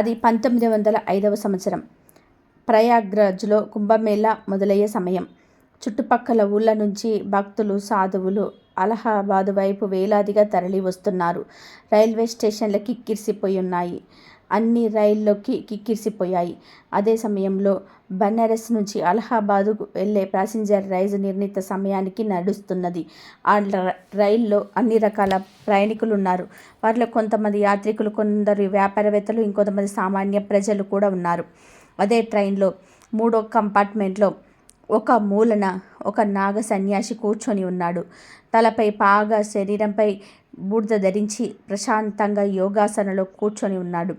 అది పంతొమ్మిది వందల ఐదవ సంవత్సరం. ప్రయాగ్రాజ్లో కుంభమేళా మొదలయ్యే సమయం. చుట్టుపక్కల ఊళ్ళ నుంచి భక్తులు సాధువులు అలహాబాద్ వైపు వేలాదిగా తరలి వస్తున్నారు రైల్వే స్టేషన్ల కిక్కిరిసిపోయి ఉన్నాయి. అన్ని రైల్లోకి కిక్కిరిసిపోయాయి. అదే సమయంలో బనారస్ నుంచి అలహాబాదుకు వెళ్ళే ప్యాసింజర్ రైలు నిర్ణీత సమయానికి నడుస్తున్నది. ఆ రైల్లో అన్ని రకాల ప్రయాణికులు ఉన్నారు వారిలో కొంతమంది యాత్రికులు కొందరు వ్యాపారవేత్తలు ఇంకొంతమంది సామాన్య ప్రజలు కూడా ఉన్నారు. అదే ట్రైన్లో మూడో కంపార్ట్మెంట్లో ఒక మూలన ఒక నాగ సన్యాసి కూర్చొని ఉన్నాడు. తలపై పాగా శరీరంపై బూడిద ధరించి ప్రశాంతంగా యోగాసనలో కూర్చొని ఉన్నాడు.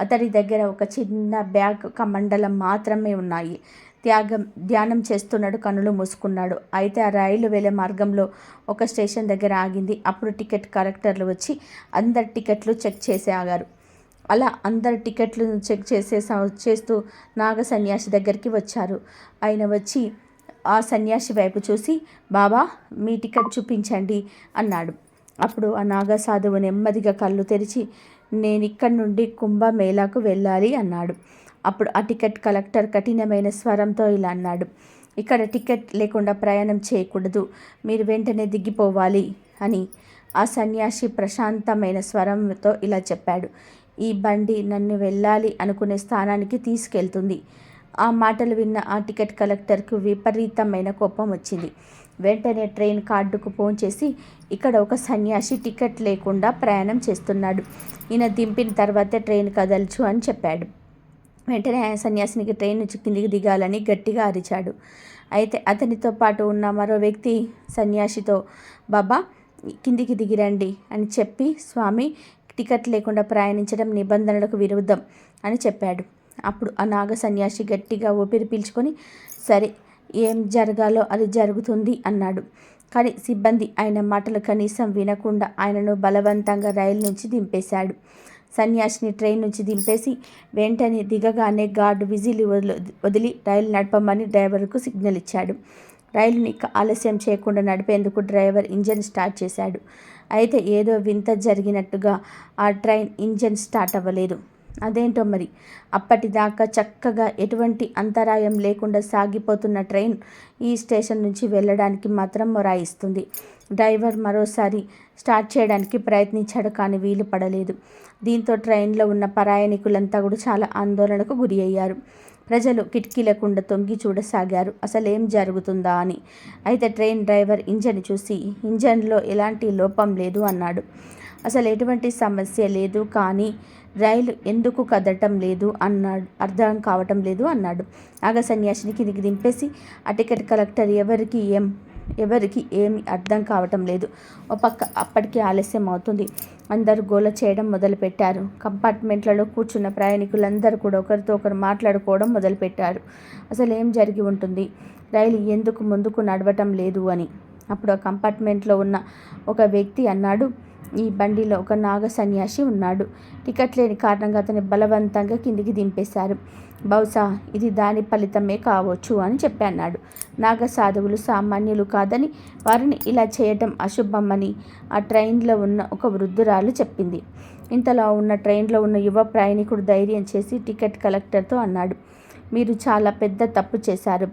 అతడి దగ్గర ఒక చిన్న బ్యాగ్ కమండలం మాత్రమే ఉన్నాయి. త్యాగం ధ్యానం చేస్తున్నాడు కనులు మూసుకున్నాడు. అయితే ఆ రైలు వెళ్ళే మార్గంలో ఒక స్టేషన్ దగ్గర ఆగింది. అప్పుడు టికెట్ కలెక్టర్లు వచ్చి అందరి టికెట్లు చెక్ చేసి ఆగారు. అలా అందరి టికెట్లు చెక్ చేసే చేస్తూ నాగ సన్యాసి దగ్గరికి వచ్చారు. ఆయన వచ్చి ఆ సన్యాసి వైపు చూసి బాబా మీ టికెట్ చూపించండి అన్నాడు. అప్పుడు ఆ నాగసాధువు నెమ్మదిగా కళ్ళు తెరిచి నేను ఇక్కడి నుండి కుంభమేళాకు వెళ్ళాలి అన్నాడు. అప్పుడు ఆ టికెట్ కలెక్టర్ కఠినమైన స్వరంతో ఇలా అన్నాడు. ఇక్కడ టికెట్ లేకుండా ప్రయాణం చేయకూడదు. మీరు వెంటనే దిగిపోవాలి అని ఆ సన్యాసి ప్రశాంతమైన స్వరంతో ఇలా చెప్పాడు. ఈ బండి నన్ను వెళ్ళాలి అనుకునే స్థానానికి తీసుకెళ్తుంది. ఆ మాటలు విన్న ఆ టికెట్ కలెక్టర్కు విపరీతమైన కోపం వచ్చింది. వెంటనే ట్రైన్ కార్డుకు ఫోన్ చేసి ఇక్కడ ఒక సన్యాసి టికెట్ లేకుండా ప్రయాణం చేస్తున్నాడు. ఈయన దింపిన తర్వాతే ట్రైన్ కదల్చు అని చెప్పాడు. వెంటనే ఆ సన్యాసినికి ట్రైన్ నుంచి కిందికి దిగాలని గట్టిగా అరిచాడు. అయితే అతనితో పాటు ఉన్న మరో వ్యక్తి సన్యాసితో బాబా కిందికి దిగిరండి అని చెప్పి స్వామి టికెట్ లేకుండా ప్రయాణించడం నిబంధనలకు విరుద్ధం అని చెప్పాడు. అప్పుడు ఆ నాగ సన్యాసి గట్టిగా ఊపిరి పీల్చుకొని సరే ఏం జరగాలో అది జరుగుతుంది అన్నాడు. కానీ సిబ్బంది ఆయన మాటలు కనీసం వినకుండా ఆయనను బలవంతంగా రైలు నుంచి దింపేశాడు. సన్యాసిని ట్రైన్ నుంచి దింపేసి వెంటనే దిగగానే గార్డు విజిల్ వదిలి రైలు నడపమని డ్రైవర్కు సిగ్నల్ ఇచ్చాడు. రైలుని ఆలస్యం చేయకుండా నడిపేందుకు డ్రైవర్ ఇంజన్ స్టార్ట్ చేశాడు. అయితే ఏదో వింత జరిగినట్టుగా ఆ ట్రైన్ ఇంజన్ స్టార్ట్ అవ్వలేదు. అదేంటో మరి? అప్పటిదాకా చక్కగా ఎటువంటి అంతరాయం లేకుండా సాగిపోతున్న ట్రైన్ ఈ స్టేషన్ నుంచి వెళ్ళడానికి మాత్రం మొరాయిస్తుంది. డ్రైవర్ మరోసారి స్టార్ట్ చేయడానికి ప్రయత్నించాడు కానీ వీలు పడలేదు. దీంతో ట్రైన్లో ఉన్న ప్రయాణికులంతా కూడా చాలా ఆందోళనకు గురి అయ్యారు ప్రజలు కిటికీలకుండా తొంగి చూడసాగారు. అసలు ఏం జరుగుతుందా అని. అయితే ట్రైన్ డ్రైవర్ ఇంజన్ చూసి ఇంజన్లో ఎలాంటి లోపం లేదు అన్నాడు. అసలు ఎటువంటి సమస్య లేదు కానీ రైలు ఎందుకు కదటం లేదు అన్నాడు అర్థం కావటం లేదు అన్నాడు. ఆగ సన్యాసిని కిందికి దింపేసి ఆ టికెట్ కలెక్టర్ ఎవరికి ఏం ఎవరికి ఏమి అర్థం కావటం లేదు. ఓ పక్క అప్పటికి ఆలస్యం అవుతుంది. అందరూ గోల చేయడం మొదలుపెట్టారు. కంపార్ట్మెంట్లలో కూర్చున్న ప్రయాణికులందరూ కూడా ఒకరితో ఒకరు మాట్లాడుకోవడం మొదలుపెట్టారు. అసలు ఏం జరిగి ఉంటుంది? రైలు ఎందుకు ముందుకు నడవటం లేదు అని. అప్పుడు ఆ కంపార్ట్మెంట్లో ఉన్న ఒక వ్యక్తి అన్నాడు ఈ బండిలో ఒక నాగ సన్యాసి ఉన్నాడు. టికెట్ లేని కారణంగా అతని బలవంతంగా కిందికి దింపేశారు. బహుశా ఇది దాని ఫలితమే కావచ్చు అని చెప్పన్నాడు నాగ సాధువులు సామాన్యులు కాదని వారిని ఇలా చేయటం అశుభమని ఆ ట్రైన్లో ఉన్న ఒక వృద్ధురాలు చెప్పింది. ఇంతలో ఉన్న ట్రైన్లో ఉన్న యువ ప్రయాణికుడు ధైర్యం చేసి టికెట్ కలెక్టర్తో అన్నాడు. మీరు చాలా పెద్ద తప్పు చేశారు.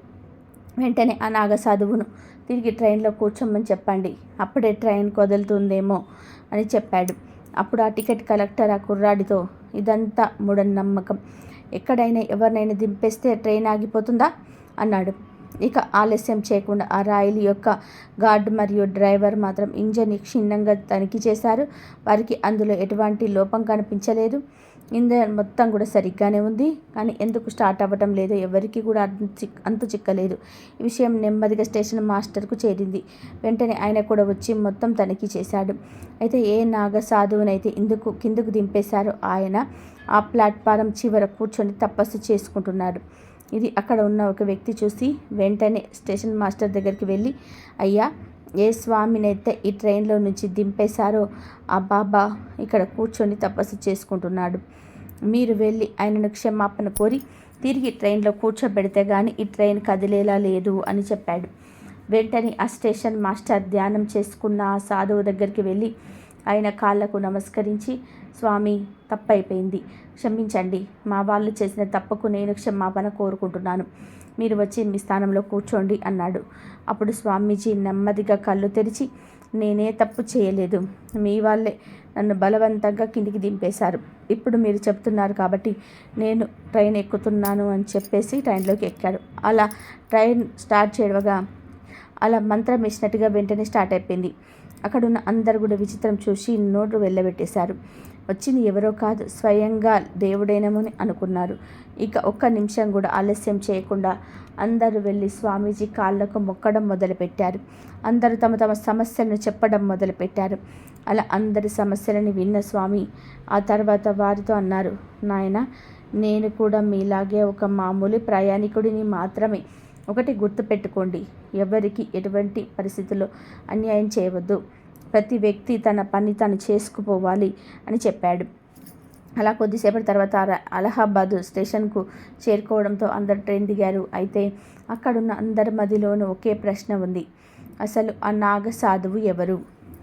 వెంటనే ఆ నాగసాధువును తిరిగి ట్రైన్లో కూర్చోమని చెప్పండి. అప్పుడే ట్రైన్ కదులుతుందేమో అని చెప్పాడు. అప్పుడు ఆ టికెట్ కలెక్టర్ ఆ కుర్రాడితో ఇదంతా మూఢనమ్మకం. ఎక్కడైనా ఎవరినైనా దింపేస్తే ట్రైన్ ఆగిపోతుందా? అన్నాడు. ఇక ఆలస్యం చేయకుండా ఆ రైలు యొక్క గార్డ్ మరియు డ్రైవర్ మాత్రం ఇంజన్ క్షుణ్ణంగా తనిఖీ చేశారు. వారికి అందులో ఎటువంటి లోపం కనిపించలేదు. ఇంజన్ మొత్తం కూడా సరిగ్గానే ఉంది. కానీ ఎందుకు స్టార్ట్ అవ్వటం లేదో? ఎవరికి కూడా అంత చిక్కలేదు. ఈ విషయం నెమ్మదిగా స్టేషన్ మాస్టర్కు చేరింది. వెంటనే ఆయన కూడా వచ్చి మొత్తం తనిఖీ చేశాడు. అయితే ఏ నాగ సాధువునైతే ఇందుకు కిందకు దింపేశారో ఆయన ఆ ప్లాట్ఫారం చివర కూర్చొని తపస్సు చేసుకుంటున్నాడు. ఇది అక్కడ ఉన్న ఒక వ్యక్తి చూసి వెంటనే స్టేషన్ మాస్టర్ దగ్గరికి వెళ్ళి అయ్యా ఏ స్వామినైతే ఈ ట్రైన్లో నుంచి దింపేశారో ఆ బాబా ఇక్కడ కూర్చొని తపస్సు చేసుకుంటున్నాడు. మీరు వెళ్ళి ఆయనను క్షమాపణ కోరి తిరిగి ట్రైన్లో కూర్చోబెడితే కానీ ఈ ట్రైన్ కదిలేలా లేదు అని చెప్పాడు. వెంటనే ఆ స్టేషన్ మాస్టర్ ధ్యానం చేసుకున్న ఆ సాధువు దగ్గరికి వెళ్ళి ఆయన కాళ్ళకు నమస్కరించి స్వామి తప్పైపోయింది. క్షమించండి. మా వాళ్ళు చేసిన తప్పుకు నేను క్షమాపణ కోరుకుంటున్నాను. మీరు వచ్చి మీ స్థానంలో కూర్చోండి అన్నాడు. అప్పుడు స్వామీజీ నెమ్మదిగా కళ్ళు తెరిచి నేనే తప్పు చేయలేదు. మీ వాళ్ళే నన్ను బలవంతంగా కిందికి దింపేశారు. ఇప్పుడు మీరు చెప్తున్నారు కాబట్టి నేను ట్రైన్ ఎక్కుతున్నాను అని చెప్పేసి ట్రైన్లోకి ఎక్కాడు. అలా ట్రైన్ స్టార్ట్ చేయగా అలా మంత్రం వేసినట్టుగా వెంటనే స్టార్ట్ అయిపోయింది. అక్కడున్న అందరు కూడా విచిత్రం చూసి నోటు వెళ్ళబెట్టేశారు. వచ్చింది ఎవరో కాదు స్వయంగా దేవుడేనమని అనుకున్నారు. ఇక ఒక్క నిమిషం కూడా ఆలస్యం చేయకుండా అందరూ వెళ్ళి స్వామీజీ కాళ్ళకు మొక్కడం మొదలుపెట్టారు. అందరూ తమ తమ సమస్యలను చెప్పడం మొదలుపెట్టారు. అలా అందరి సమస్యలను విన్న స్వామి ఆ తర్వాత వారితో అన్నారు నాయన నేను కూడా మీలాగే ఒక మామూలు ప్రయాణికుడిని మాత్రమే. ఒకటి గుర్తుపెట్టుకోండి ఎవరికి ఎటువంటి పరిస్థితుల్లో అన్యాయం చేయవద్దు. ప్రతి వ్యక్తి తన పని తను చేసుకుపోవాలి అని చెప్పాడు. అలా కొద్దిసేపటి తర్వాత అలహాబాద్ స్టేషన్కు చేరుకోవడంతో అందరు ట్రైన్ దిగారు. అయితే అక్కడున్న అందరి మదిలోనూ ఒకే ప్రశ్న ఉంది. అసలు ఆ నాగ సాధువు ఎవరు?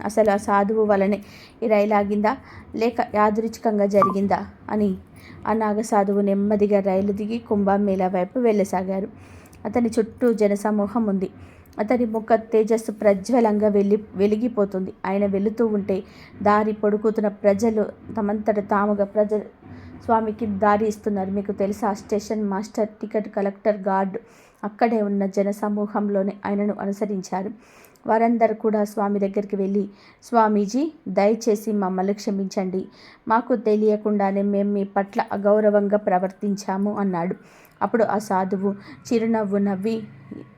అసలు ఆ సాధువు వలనే ఈ రైలు ఆగిందా? లేక యాదృచ్ఛికంగా జరిగిందా? అని ఆ నాగ సాధువు నెమ్మదిగా రైలు దిగి కుంభమేళా వైపు వెళ్ళసాగారు. అతని చుట్టూ జనసమూహం ఉంది. అతని ముఖ తేజస్సు ప్రజ్వలంగా వెళ్ళి వెలిగిపోతుంది. ఆయన వెళుతూ ఉంటే దారి పొడుకుతున్న ప్రజలు తమంతట తాముగా ప్రజ స్వామికి దారి ఇస్తున్నారు. మీకు తెలుసా? Station master ticket collector guard అక్కడే ఉన్న జనసమూహంలోనే ఆయనను అనుసరించారు. వారందరూ కూడా స్వామి దగ్గరికి వెళ్ళి స్వామీజీ దయచేసి మమ్మల్ని క్షమించండి. మాకు తెలియకుండానే మేము మీ పట్ల అగౌరవంగా ప్రవర్తించాము అన్నాడు. అప్పుడు ఆ సాధువు చిరునవ్వు నవ్వి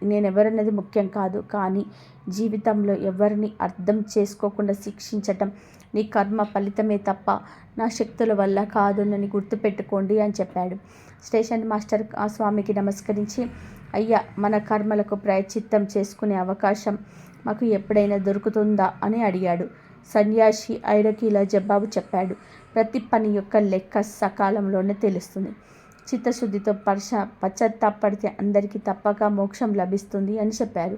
నేనెవరన్నది ముఖ్యం కాదు కానీ జీవితంలో ఎవరిని అర్థం చేసుకోకుండా శిక్షించటం నీ కర్మ ఫలితమే తప్ప నా శక్తుల వల్ల కాదునని గుర్తుపెట్టుకోండి అని చెప్పాడు. స్టేషన్ మాస్టర్ ఆ స్వామికి నమస్కరించి అయ్యా మన కర్మలకు ప్రాయచిత్తం చేసుకునే అవకాశం మాకు ఎప్పుడైనా దొరుకుతుందా? అని అడిగాడు. సన్యాసి ఐరకీల జబ్బాబు జవాబు చెప్పాడు. ప్రతి పని యొక్క లెక్క సకాలంలోనే తెలుస్తుంది. చిత్తశుద్ధితో పర్ష పశ్చాత్తాపడితే అందరికీ తప్పక మోక్షం లభిస్తుంది అని చెప్పారు.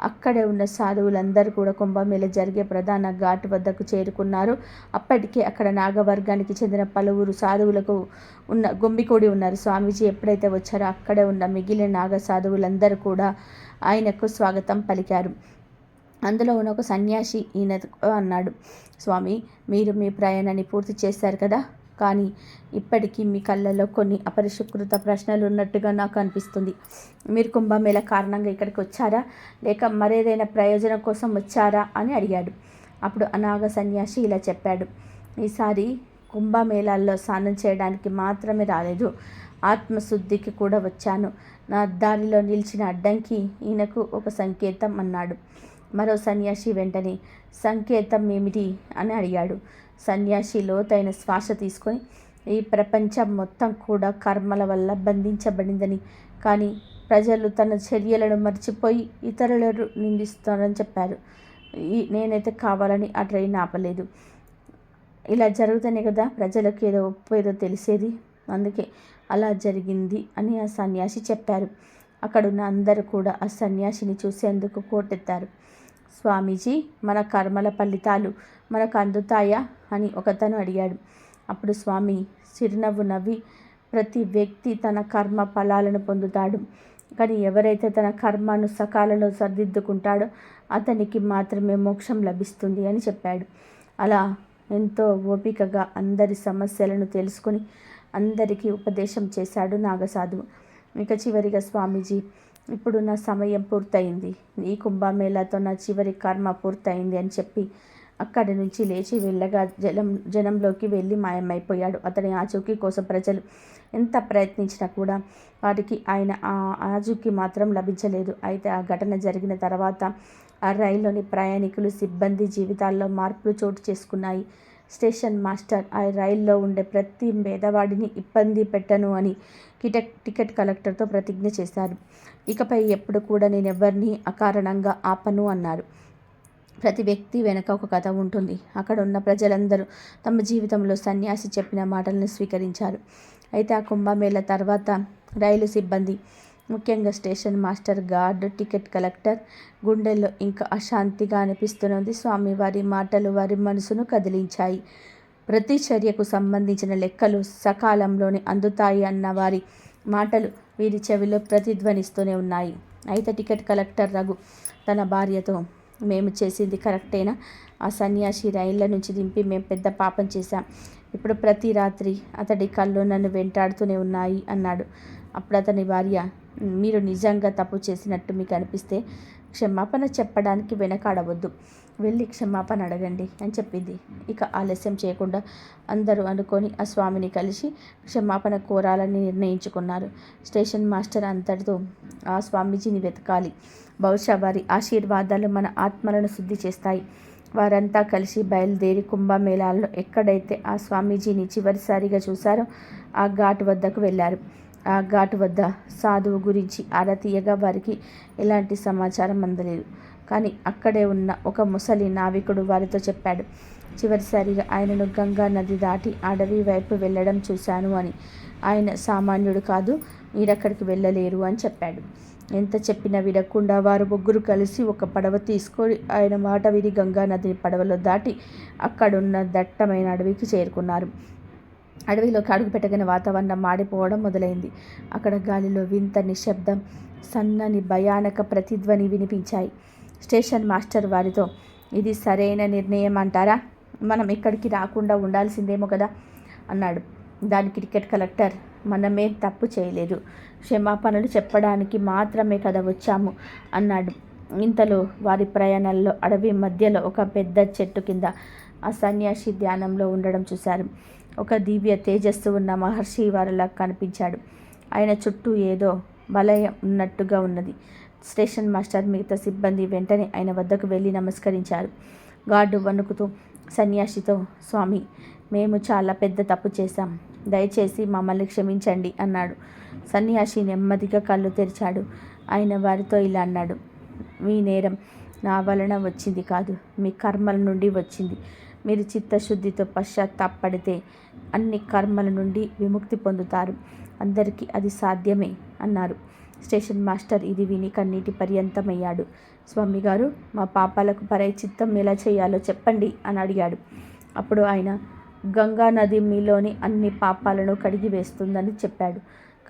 అక్కడే ఉన్న సాధువులందరూ కూడా కుంభమేళ జరిగే ప్రధాన ఘాట్ వద్దకు చేరుకున్నారు. అప్పటికే అక్కడ నాగవర్గానికి చెందిన పలువురు సాధువులకు ఉన్న గుమ్మికూడి ఉన్నారు. స్వామీజీ ఎప్పుడైతే వచ్చారో అక్కడే ఉన్న మిగిలిన నాగ సాధువులందరూ కూడా ఆయనకు స్వాగతం పలికారు. అందులో ఉన్న ఒక సన్యాసి ఈయన అన్నాడు స్వామి మీరు మీ ప్రయాణాన్ని పూర్తి చేశారు కదా? కానీ ఇప్పటికీ మీ కళ్ళలో కొన్ని అపరిష్కృత ప్రశ్నలు ఉన్నట్టుగా నాకు అనిపిస్తుంది. మీరు కుంభమేళ కారణంగా ఇక్కడికి వచ్చారా? లేక మరేదైనా ప్రయోజనం కోసం వచ్చారా అని అడిగాడు. అప్పుడు అనాగ సన్యాసి ఇలా చెప్పాడు. ఈసారి కుంభమేళాల్లో స్నానం చేయడానికి మాత్రమే రాలేదు. ఆత్మశుద్ధికి కూడా వచ్చాను. నా దారిలో నిలిచిన అడ్డంకి ఈయనకు ఒక సంకేతం అన్నాడు. మరో సన్యాసి వెంటనే సంకేతం ఏమిటి? అని అడిగాడు. సన్యాసి లోతైన శ్వాస తీసుకొని ఈ ప్రపంచం మొత్తం కూడా కర్మల వల్ల బంధించబడిందని. కానీ ప్రజలు తన చర్యలను మర్చిపోయి ఇతరులను నిందిస్తారని చెప్పారు. ఈ నేనైతే కావాలని ఆ ట్రైన్ ఆపలేదు. ఇలా జరుగుతూనే కదా ప్రజలకు ఏదో ఒప్పు ఏదో తెలిసేది. అందుకే అలా జరిగింది అని ఆ సన్యాసి చెప్పారు. అక్కడున్న అందరూ కూడా ఆ సన్యాసిని చూసేందుకు కోటెత్తారు. స్వామీజీ మన కర్మల ఫలితాలు మనకు అందుతాయా? అని ఒకతను అడిగాడు. అప్పుడు స్వామి చిరునవ్వు నవ్వి ప్రతి వ్యక్తి తన కర్మ ఫలాలను పొందుతాడు. కానీ ఎవరైతే తన కర్మను సకాలలో సర్దిద్దుకుంటాడో అతనికి మాత్రమే మోక్షం లభిస్తుంది అని చెప్పాడు. అలా ఎంతో ఓపికగా అందరి సమస్యలను తెలుసుకొని అందరికీ ఉపదేశం చేశాడు నాగసాధువు. ఇక చివరిగా స్వామీజీ ఇప్పుడు నా సమయం పూర్తయింది. ఈ కుంభమేళాతో నా చివరి కర్మ పూర్తయింది అని చెప్పి అక్కడి నుంచి లేచి వెళ్ళగా జలం జనంలోకి వెళ్ళి మాయమైపోయాడు. అతని ఆచూకీ కోసం ప్రజలు ఎంత ప్రయత్నించినా కూడా వారికి ఆయన ఆ ఆచూకీ మాత్రం లభించలేదు. అయితే ఆ ఘటన జరిగిన తర్వాత ఆ రైల్లోని ప్రయాణికులు సిబ్బంది జీవితాల్లో మార్పులు చోటు చేసుకున్నాయి. Station master. ఆ రైల్లో ఉండే ప్రతి పేదవాడిని ఇబ్బంది పెట్టను అని టికెట్ టికెట్ కలెక్టర్తో ప్రతిజ్ఞ చేశారు. ఇకపై ఎప్పుడు కూడా నేను ఎవరిని అకారణంగా ఆపను అన్నారు. ప్రతి వ్యక్తి వెనక ఒక కథ ఉంటుంది. అక్కడ ఉన్న ప్రజలందరూ తమ జీవితంలో సన్యాసి చెప్పిన మాటలను స్వీకరించారు. అయితే ఆ కుంభమేళ తర్వాత రైలు సిబ్బంది ముఖ్యంగా station master guard ticket collector గుండెల్లో ఇంకా అశాంతిగా అనిపిస్తున్నది స్వామివారి మాటలు వారి మనసును కదిలించాయి. ప్రతి చర్యకు సంబంధించిన లెక్కలు సకాలంలోనే అందుతాయి అన్న వారి మాటలు వీరి చెవిలో ప్రతిధ్వనిస్తూనే ఉన్నాయి. అయితే టికెట్ కలెక్టర్ రఘు తన భార్యతో మేము చేసింది కరెక్టేనా? ఆ సన్యాసి రైళ్ళ నుంచి దింపి మేము పెద్ద పాపం చేశాం. ఇప్పుడు ప్రతి రాత్రి అతడి కళ్ళు నన్ను వెంటాడుతూనే ఉన్నాయి అన్నాడు. అప్పుడు అతని భార్య మీరు నిజంగా తప్పు చేసినట్టు మీకు అనిపిస్తే క్షమాపణ చెప్పడానికి వెనకాడవద్దు. వెళ్ళి క్షమాపణ అడగండి అని చెప్పింది. ఇక ఆలస్యం చేయకుండా అందరూ అనుకొని ఆ స్వామిని కలిసి క్షమాపణ కోరాలని నిర్ణయించుకున్నారు. స్టేషన్ మాస్టర్ అంతటితో ఆ స్వామీజీని వెతకాలి. బహుశా వారి ఆశీర్వాదాలు మన ఆత్మలను శుద్ధి చేస్తాయి. వారంతా కలిసి బయలుదేరి కుంభమేళాలో ఎక్కడైతే ఆ స్వామీజీని చివరిసారిగా చూశారో ఆ ఘాట్ వద్దకు వెళ్ళారు. ఆ ఘాటు వద్ద సాధువు గురించి ఆరతీయగా వారికి ఎలాంటి సమాచారం అందలేదు. కానీ అక్కడే ఉన్న ఒక ముసలి నావికుడు వారితో చెప్పాడు చివరిసారిగా ఆయనను గంగా నది దాటి అడవి వైపు వెళ్ళడం చూశాను అని. ఆయన సామాన్యుడు కాదు మీరక్కడికి వెళ్ళలేరు అని చెప్పాడు. ఎంత చెప్పినా వినకుండా వారు ముగ్గురు కలిసి ఒక పడవ తీసుకొని ఆయన మాట విని గంగా నదిని పడవలో దాటి అక్కడున్న దట్టమైన అడవికి చేరుకున్నారు. అడవిలోకి అడుగుపెట్టగానే వాతావరణం మాడిపోవడం మొదలైంది. అక్కడ గాలిలో వింత నిశ్శబ్దం సన్నని భయానక ప్రతిధ్వని వినిపించాయి. స్టేషన్ మాస్టర్ వారితో ఇది సరైన నిర్ణయం అంటారా? మనం ఇక్కడికి రాకుండా ఉండాల్సిందేమో కదా అన్నాడు. దానికి టికెట్ కలెక్టర్ మనమే తప్పు చేయలేదు. క్షమాపణలు చెప్పడానికి మాత్రమే కదా వచ్చాము అన్నాడు. ఇంతలో వారి ప్రయాణంలో అడవి మధ్యలో ఒక పెద్ద చెట్టు కింద ఆ సన్యాసి ధ్యానంలో ఉండడం చూశారు. ఒక దివ్య తేజస్సు ఉన్న మహర్షి వారిలా కనిపించాడు. ఆయన చుట్టూ ఏదో బలయం ఉన్నట్టుగా ఉన్నది. స్టేషన్ మాస్టర్ మిగతా సిబ్బంది వెంటనే ఆయన వద్దకు వెళ్ళి నమస్కరించారు. గార్డు వణుకుతూ సన్యాసితో స్వామి మేము చాలా పెద్ద తప్పు చేశాం. దయచేసి మమ్మల్ని క్షమించండి అన్నాడు. సన్యాసి నెమ్మదిగా కళ్ళు తెరిచాడు. ఆయన వారితో ఇలా అన్నాడు. మీ నేరం నా వలన వచ్చింది కాదు మీ కర్మల నుండి వచ్చింది. మీరు చిత్తశుద్ధితో పశ్చాత్తాపడితే అన్ని కర్మల నుండి విముక్తి పొందుతారు. అందరికీ అది సాధ్యమే అన్నారు. స్టేషన్ మాస్టర్ ఇది విని కన్నీటి పర్యంతమయ్యాడు. స్వామి గారు మా పాపాలకు పరైచిత్తం ఎలా చేయాలో చెప్పండి అని అడిగాడు. అప్పుడు ఆయన గంగా నది మీలోని అన్ని పాపాలను కడిగి వేస్తుందని చెప్పాడు.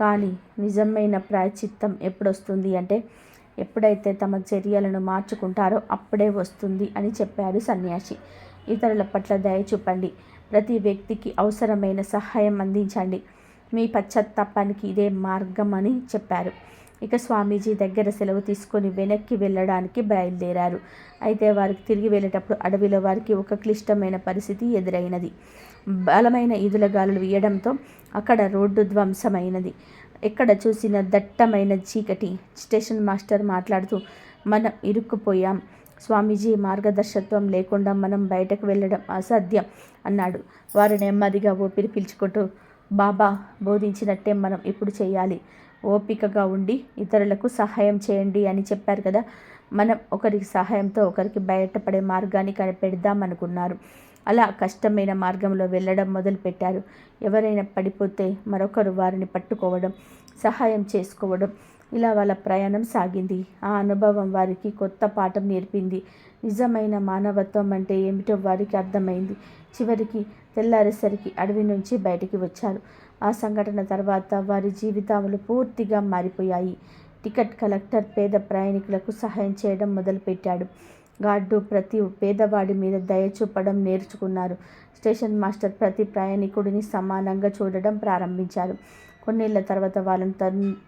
కానీ నిజమైన ప్రాయచిత్తం ఎప్పుడొస్తుంది అంటే ఎప్పుడైతే తమ చర్యలను మార్చుకుంటారో అప్పుడే వస్తుంది అని చెప్పాడు సన్యాసి. ఇతరుల పట్ల దయ చూపండి. ప్రతి వ్యక్తికి అవసరమైన సహాయం అందించండి. మీ పశ్చాత్తాపానికి ఇదే మార్గం అని చెప్పారు. ఇక స్వామీజీ దగ్గర సెలవు తీసుకొని వెనక్కి వెళ్ళడానికి బయలుదేరారు. అయితే వారికి తిరిగి వెళ్ళేటప్పుడు అడవిలో వారికి ఒక క్లిష్టమైన పరిస్థితి ఎదురైనది. బలమైన ఈదుల గాలులు వీయడంతో అక్కడ రోడ్డు ధ్వంసమైనది. ఎక్కడ చూసిన దట్టమైన చీకటి స్టేషన్ మాస్టర్ మాట్లాడుతూ మనం ఇరుక్కుపోయాం. స్వామీజీ మార్గదర్శకత్వం లేకుండా మనం బయటకు వెళ్ళడం అసాధ్యం అన్నాడు. వారు నెమ్మదిగా ఊపిరి పీల్చుకుంటూ బాబా బోధించినట్టే మనం ఇప్పుడు చేయాలి. ఓపికగా ఉండి ఇతరులకు సహాయం చేయండి అని చెప్పారు కదా. మనం ఒకరికి సహాయంతో ఒకరికి బయటపడే మార్గాన్ని కనిపెడదాం అనుకున్నారు. అలా కష్టమైన మార్గంలో వెళ్ళడం మొదలుపెట్టారు. ఎవరైనా పడిపోతే మరొకరు వారిని పట్టుకోవడం సహాయం చేసుకోవడం ఇలా వాళ్ళ ప్రయాణం సాగింది. ఆ అనుభవం వారికి కొత్త పాఠం నేర్పింది. నిజమైన మానవత్వం అంటే ఏమిటో వారికి అర్థమైంది. చివరికి తెల్లారేసరికి అడవి నుంచి బయటికి వచ్చారు. ఆ సంఘటన తర్వాత వారి జీవితాలు పూర్తిగా మారిపోయాయి. టికెట్ కలెక్టర్ పేద ప్రయాణికులకు సహాయం చేయడం మొదలుపెట్టాడు. గార్డు ప్రతి పేదవాడి మీద దయ చూపడం నేర్చుకున్నారు. స్టేషన్ మాస్టర్ ప్రతి ప్రయాణికుడిని సమానంగా చూడడం ప్రారంభించారు. కొన్నేళ్ళ తర్వాత వాళ్ళని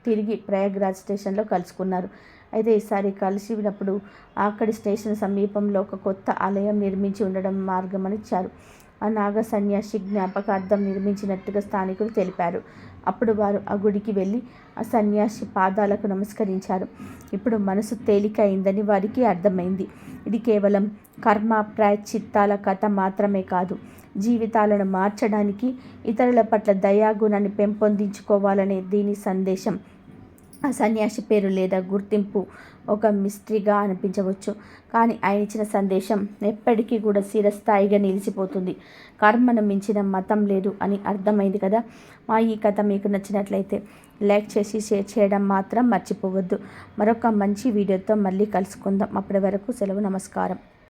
తిరిగి ప్రయాగ్రాజ్ స్టేషన్లో కలుసుకున్నారు. అయితే ఈసారి కలిసినప్పుడు అక్కడి స్టేషన్ సమీపంలో ఒక కొత్త ఆలయం నిర్మించి ఉండడం మార్గమనిచ్చారు. ఆ నాగ సన్యాసి జ్ఞాపకార్థం నిర్మించినట్టుగా స్థానికులు తెలిపారు. అప్పుడు వారు ఆ గుడికి వెళ్ళి ఆ సన్యాసి పాదాలకు నమస్కరించారు. ఇప్పుడు మనసు తేలిక అయిందని వారికి అర్థమైంది. ఇది కేవలం కర్మ ప్రాయచిత్తాల కథ మాత్రమే కాదు. జీవితాలను మార్చడానికి ఇతరుల పట్ల దయాగుణాన్ని పెంపొందించుకోవాలనే దీని సందేశం. సన్యాసి పేరు లేదా గుర్తింపు ఒక మిస్టరీగా అనిపించవచ్చు. కానీ ఆయన ఇచ్చిన సందేశం ఎప్పటికీ కూడా స్థిరస్థాయిగా నిలిచిపోతుంది. కర్మను మించిన మతం లేదు అని అర్థమైంది కదా. మా ఈ కథ మీకు నచ్చినట్లయితే లైక్ చేసి షేర్ చేయడం మాత్రం మర్చిపోవద్దు. మరొక మంచి వీడియోతో మళ్ళీ కలుసుకుందాం. అప్పటి వరకు సెలవు నమస్కారం.